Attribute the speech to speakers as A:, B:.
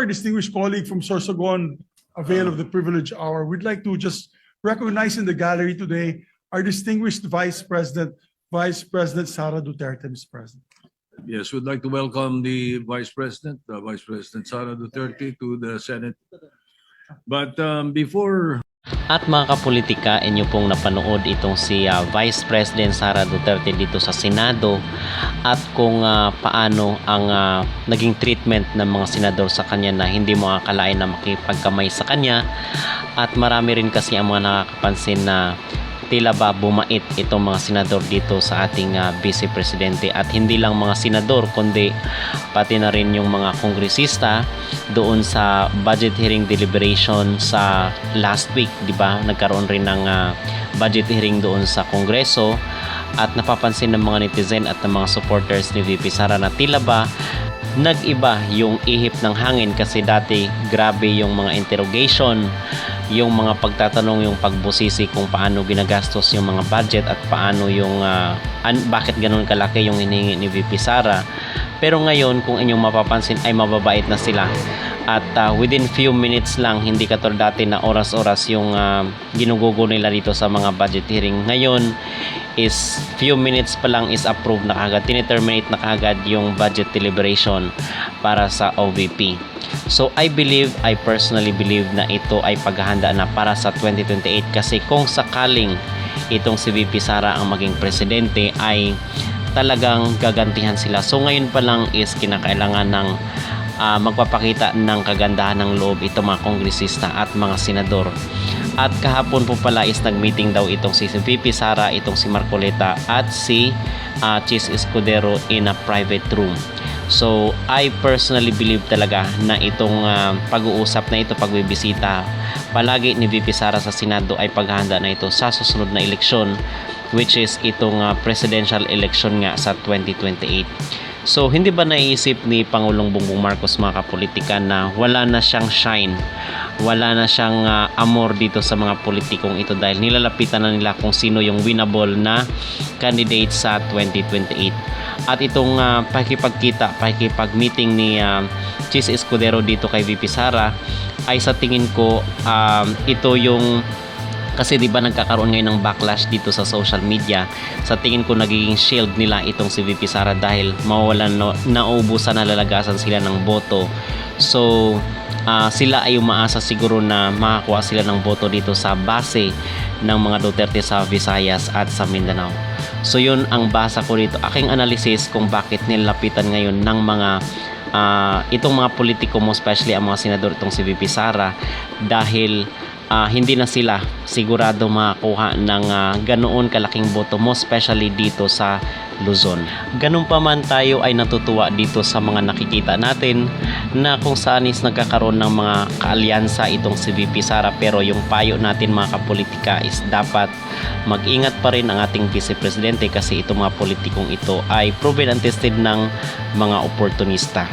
A: our distinguished colleague from Sorsogon avail of the privilege hour, we'd like to just recognize in the gallery today our distinguished Vice President, Vice President Sara Duterte, Mr. President.
B: Yes, we'd like to welcome the Vice President, uh, Vice President Sara Duterte to the Senate. But um, before
C: At mga kapolitika, inyo pong napanood itong si ah, Vice President Sara Duterte dito sa Senado at kung ah, paano ang ah, naging treatment ng mga senador sa kanya na hindi mo akalain na makipagkamay sa kanya. At marami rin kasi ang mga nakakapansin na tila ba bumait itong mga senador dito sa ating ah, Vice Presidente at hindi lang mga senador kundi pati na rin yung mga kongresista doon sa budget hearing deliberation sa last week, 'di ba? Nagkaroon rin ng ah, budget hearing doon sa Kongreso at napapansin ng mga netizen at ng mga supporters ni VP Sara na tila ba nag-iba yung ihip ng hangin kasi dati grabe yung mga interrogation yung mga pagtatanong yung pagbusisi kung paano ginagastos yung mga budget at paano yung ah, an- bakit ganun kalaki yung hinihingi ni VP Sara. Pero ngayon kung inyong mapapansin ay mababait na sila. At ah, within few minutes lang hindi katulad dati na oras-oras yung ah, ginugugo nila dito sa mga budget hearing. Ngayon is few minutes pa lang is approved na kagad tineterminate na kagad yung budget deliberation para sa OVP So I believe, I personally believe na ito ay paghahanda na para sa 2028 kasi kung sakaling itong si VP Sara ang maging presidente ay talagang gagantihan sila. So ngayon pa lang is kinakailangan ng ah, magpapakita ng kagandahan ng loob itong mga kongresista at mga senador. At kahapon po pala is nag-meeting daw itong si VP Sara, itong si Marcoleta at si ah, Chis Escudero in a private room. So, I personally believe talaga na itong ah, pag-uusap na ito, pagbibisita, palagi ni VP Sara sa Senado ay paghahanda na ito sa susunod na eleksyon which is itong ah, presidential election nga sa 2028. So, hindi ba naisip ni Pangulong Bongbong Marcos mga kapolitika na wala na siyang shine, wala na siyang ah, amor dito sa mga politikong ito dahil nilalapitan na nila kung sino yung winnable na candidate sa 2028 at itong uh, pakikipagkita, pakikipag-meeting ni uh, Chis Escudero dito kay VP Sara ay sa tingin ko um, ito yung kasi 'di ba nagkakaroon ngayon ng backlash dito sa social media. Sa tingin ko nagiging shield nila itong si VP Sara dahil mawawalan no, naubusan na lalagasan sila ng boto. So ah, sila ay umaasa siguro na makakuha sila ng boto dito sa base ng mga Duterte sa Visayas at sa Mindanao. So yun ang basa ko dito. Aking analysis kung bakit nilapitan ngayon ng mga ah, itong mga politiko mo, especially ang mga senador itong si VP Sara dahil ah, hindi na sila sigurado makakuha ng ah, ganoon kalaking boto mo, especially dito sa Luzon. Ganun pa man tayo ay natutuwa dito sa mga nakikita natin na kung saan is nagkakaroon ng mga kaalyansa itong si VP Sara pero yung payo natin mga kapolitika is dapat mag-ingat pa rin ang ating Vice Presidente kasi itong mga politikong ito ay proven and tested ng mga oportunista.